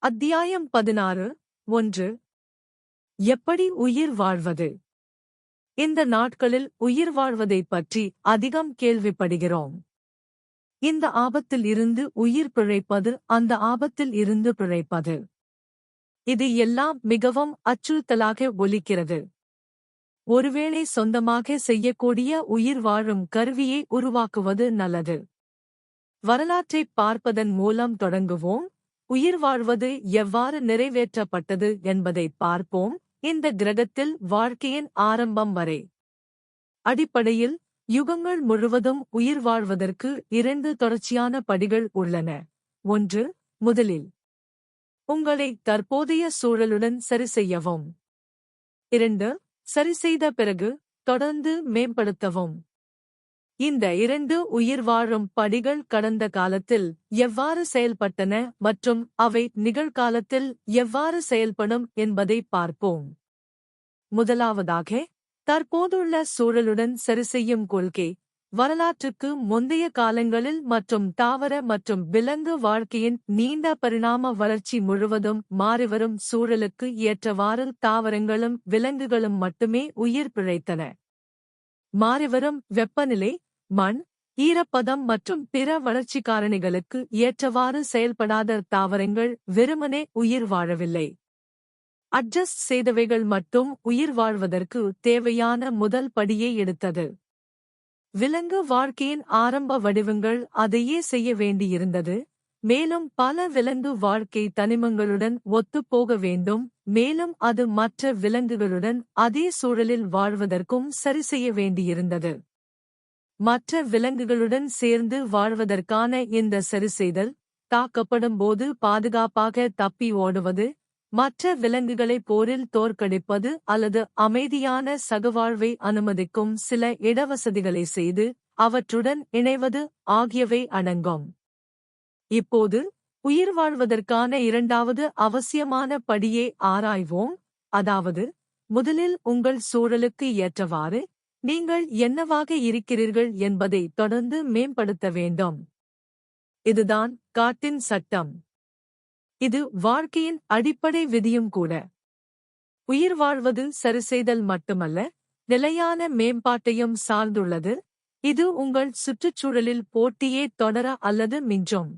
அத்தியாயம் பதினாறு ஒன்று. எப்படி உயிர் வாழ்வது? இந்த நாட்களில் உயிர் வாழ்வதைப் பற்றி அதிகம் கேள்விப்படுகிறோம். இந்த ஆபத்தில் இருந்து உயிர் பிழைப்பது அந்த ஆபத்தில் இருந்து பிழைப்பது. இது எல்லாம் மிகவும் அச்சுறுத்தலாக ஒலிக்கிறது. ஒருவேளை சொந்தமாக செய்யக்கூடிய உயிர் வாழும் கருவியை உருவாக்குவது நல்லது. வரலாற்றைப் பார்ப்பதன் மூலம் தொடங்குவோம். உயிர் வாழ்வது எவ்வாறு நிறைவேற்றப்பட்டது என்பதைப் பார்ப்போம் இந்த கிரகத்தில் வாழ்க்கையின் ஆரம்பம் வரை. அடிப்படையில் யுகங்கள் முழுவதும் உயிர் வாழ்வதற்கு இரண்டு தொடர்ச்சியான படிகள் உள்ளன. ஒன்று முதலில் உங்களை தற்போதைய சூழலுடன் சரி செய்யவும். இரண்டு சரிசெய்த பிறகு தொடர்ந்து மேம்படுத்தவும். இந்த இரண்டு உயிர் வாழும் படிகள் கடந்த காலத்தில் எவ்வாறு செயல்பட்டன மற்றும் அவை நிகழ்காலத்தில் எவ்வாறு செயல்படும் என்பதை பார்ப்போம். முதலாவதாக தற்போதுள்ள சூழலுடன் சரிசெய்யும் கொள்கை வரலாற்றுக்கு முந்தைய காலங்களில் மற்றும் தாவர மற்றும் விலங்கு வாழ்க்கையின் நீண்ட பரிணாம வளர்ச்சி முழுவதும் மாறிவரும் சூழலுக்கு ஏற்றவாறு தாவரங்களும் விலங்குகளும் மட்டுமே உயிர் பிழைத்தன. மாறிவரும் வெப்பநிலை மண் ஈரப்பதம் மற்றும் பிற வளர்ச்சி காரணிகளுக்கு ஏற்றவாறு செயல்படாத தாவரங்கள் வெறுமனே உயிர் வாழவில்லை. அட்ஜஸ்ட் செய்தவைகள் மட்டும் உயிர் வாழ்வதற்கு தேவையான முதல் படியை எடுத்தது. விலங்கு வாழ்க்கையின் ஆரம்ப வடிவங்கள் அதையே செய்ய வேண்டியிருந்தது. மேலும் பல விலங்கு வாழ்க்கை தனிமங்களுடன் ஒத்துப்போக வேண்டும். மேலும் அது மற்ற விலங்குகளுடன் அதே சூழலில் வாழ்வதற்கும் சரி செய்ய வேண்டியிருந்தது. மற்ற விலங்குகளுடன் சேர்ந்து வாழ்வதற்கான இந்த சரிசெய்தல் தாக்கப்படும் போது பாதுகாப்பாக தப்பி ஓடுவது மற்ற விலங்குகளை போரில் தோற்கடிப்பது அல்லது அமைதியான சகவாழ்வை அனுமதிக்கும் சில இடவசதிகளை செய்து அவற்றுடன் இணைவது ஆகியவை அடங்கும். இப்போது உயிர் வாழ்வதற்கான இரண்டாவது அவசியமான படியை ஆராய்வோம். அதாவது முதலில் உங்கள் சூழலுக்கு ஏற்றவாறு நீங்கள் என்னவாக இருக்கிறீர்கள் என்பதை தொடர்ந்து மேம்படுத்த வேண்டும். இதுதான் காட்டின் சட்டம். இது வாழ்க்கையின் அடிப்படை விதியும் கூட. உயிர் வாழ்வது சரிசெய்தல் மட்டுமல்ல நிலையான மேம்பாட்டையும் சார்ந்துள்ளது. இது உங்கள் சுற்றுச்சூழலில் போட்டியே தொடர அல்லது மிஞ்சும்.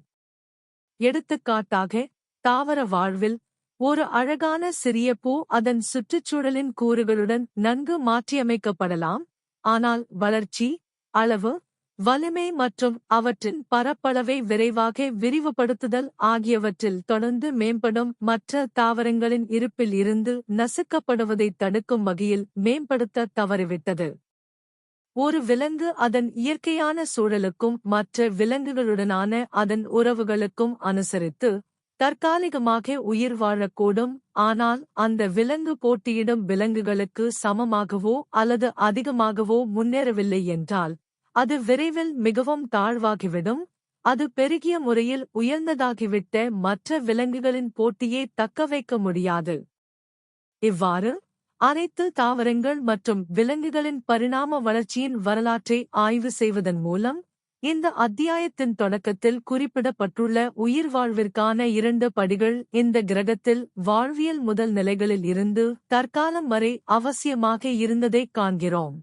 எடுத்துக்காட்டாக தாவர வாழ்வில் ஒரு அழகான சிறிய பூ அதன் சுற்றுச்சூழலின் கூறுகளுடன் நன்கு மாற்றியமைக்கப்படலாம். ஆனால் வளர்ச்சி அளவு வலிமை மற்றும் அவற்றின் பரப்பளவை விரைவாக விரிவுபடுத்துதல் ஆகியவற்றில் தொடர்ந்து மேம்படும் மற்ற தாவரங்களின் இருப்பில் இருந்து நசுக்கப்படுவதைத் தடுக்கும் வகையில் மேம்படுத்த தவறிவிட்டது. ஒரு விலங்கு அதன் இயற்கையான சூழலுக்கும் மற்ற விலங்குகளுடனான அதன் உறவுகளுக்கும் அனுசரித்து தற்காலிகமாக உயிர் வாழக்கூடும். ஆனால் அந்த விலங்கு போட்டியிடும் விலங்குகளுக்கு சமமாகவோ அல்லது அதிகமாகவோ முன்னேறவில்லை என்றால் அது விரைவில் மிகவும் தாழ்வாகிவிடும். அது பெருகிய முறையில் உயர்ந்ததாகிவிட்ட மற்ற விலங்குகளின் போட்டியை தக்கவைக்க முடியாது. இவ்வாறு அனைத்து தாவரங்கள் மற்றும் விலங்குகளின் பரிணாம வளர்ச்சியின் வரலாற்றை ஆய்வு செய்வதன் மூலம் இந்த அத்தியாயத்தின் தொடக்கத்தில் குறிப்பிடப்பட்டுள்ள உயிர் வாழ்விற்கான இரண்டு படிகள் இந்த கிரகத்தில் வாழ்வியல் முதல் நிலைகளில் இருந்து தற்காலம் வரை அவசியமாக இருந்ததைக் காண்கிறோம்.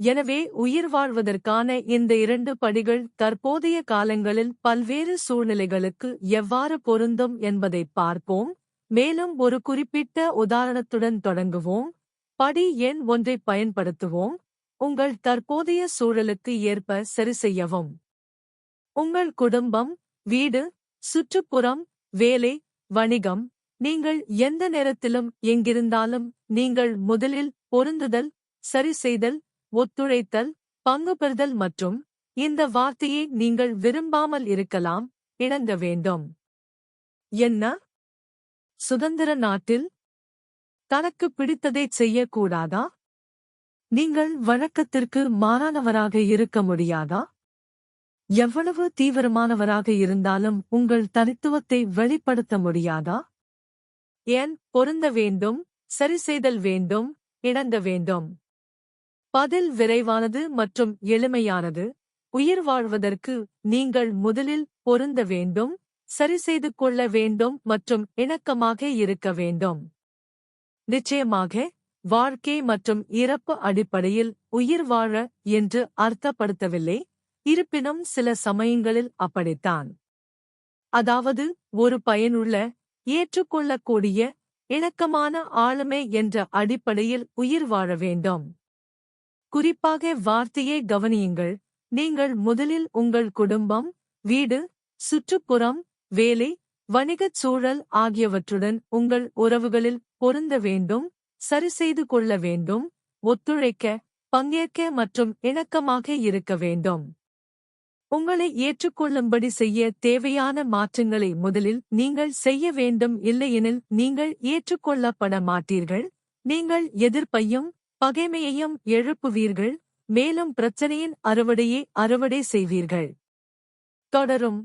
எனவே உயிர் வாழ்வதற்கான இந்த இரண்டு படிகள் தற்போதைய காலங்களில் பல்வேறு சூழ்நிலைகளுக்கு எவ்வாறு பொருந்தும் என்பதை பார்ப்போம். மேலும் ஒரு குறிப்பிட்ட உதாரணத்துடன் தொடங்குவோம். படி எண் ஒன்றை பயன்படுத்துவோம். உங்கள் தற்போதைய சூழலுக்கு ஏற்ப சரி செய்யவும் உங்கள் குடும்பம் வீடு சுற்றுப்புறம் வேலை வணிகம் நீங்கள் எந்த நேரத்திலும் எங்கிருந்தாலும் நீங்கள் முதலில் பொருந்துதல் சரி செய்தல் ஒத்துழைத்தல் பங்கு பெறுதல் மற்றும் இந்த வார்த்தையை நீங்கள் விரும்பாமல் இருக்கலாம் இணங்க வேண்டும். என்ன? சுதந்திர நாட்டில் தனக்கு பிடித்ததை செய்யக்கூடாதா? நீங்கள் வழக்கத்திற்கு மாறானவராக இருக்க முடியாதா? எவ்வளவு தீவிரமானவராக இருந்தாலும் உங்கள் தனித்துவத்தை வெளிப்படுத்த முடியாதா? ஏன் பொருந்த வேண்டும் சரிசெய்தல் வேண்டும் இணந்த வேண்டும்? பதில் விரைவானது மற்றும் எளிமையானது. உயிர் வாழ்வதற்கு நீங்கள் முதலில் பொருந்த வேண்டும் சரிசெய்து கொள்ள வேண்டும் மற்றும் இணக்கமாக இருக்க வேண்டும். நிச்சயமாக வாழ்க்கை மற்றும் இறப்பு அடிப்படையில் உயிர் வாழ என்று அர்த்தப்படுத்தவில்லை. இருப்பினும் சில சமயங்களில் அப்படித்தான். அதாவது ஒரு பயனுள்ள ஏற்றுக்கொள்ளக்கூடிய இணக்கமான ஆளுமை என்ற அடிப்படையில் உயிர் வாழ வேண்டும். குறிப்பாக வார்த்தையை கவனியுங்கள். நீங்கள் முதலில் உங்கள் குடும்பம் வீடு சுற்றுப்புறம் வேலை வணிகச் சூழல் ஆகியவற்றுடன் உங்கள் உறவுகளில் பொருந்த வேண்டும். சரிசெய்து கொள்ள வேண்டும் ஒத்துழைக்க பங்கேற்க மற்றும் இணக்கமாக இருக்க வேண்டும். உங்களை ஏற்றுக்கொள்ளும்படி செய்ய தேவையான மாற்றங்களை முதலில் நீங்கள் செய்ய வேண்டும் இல்லையெனில் நீங்கள் ஏற்றுக்கொள்ளப்பட மாட்டீர்கள். நீங்கள் எதிர்ப்பையும் பகைமையையும் எழுப்புவீர்கள் மேலும் பிரச்சனையின் அறுவடையை அறுவடை செய்வீர்கள். தொடரும்.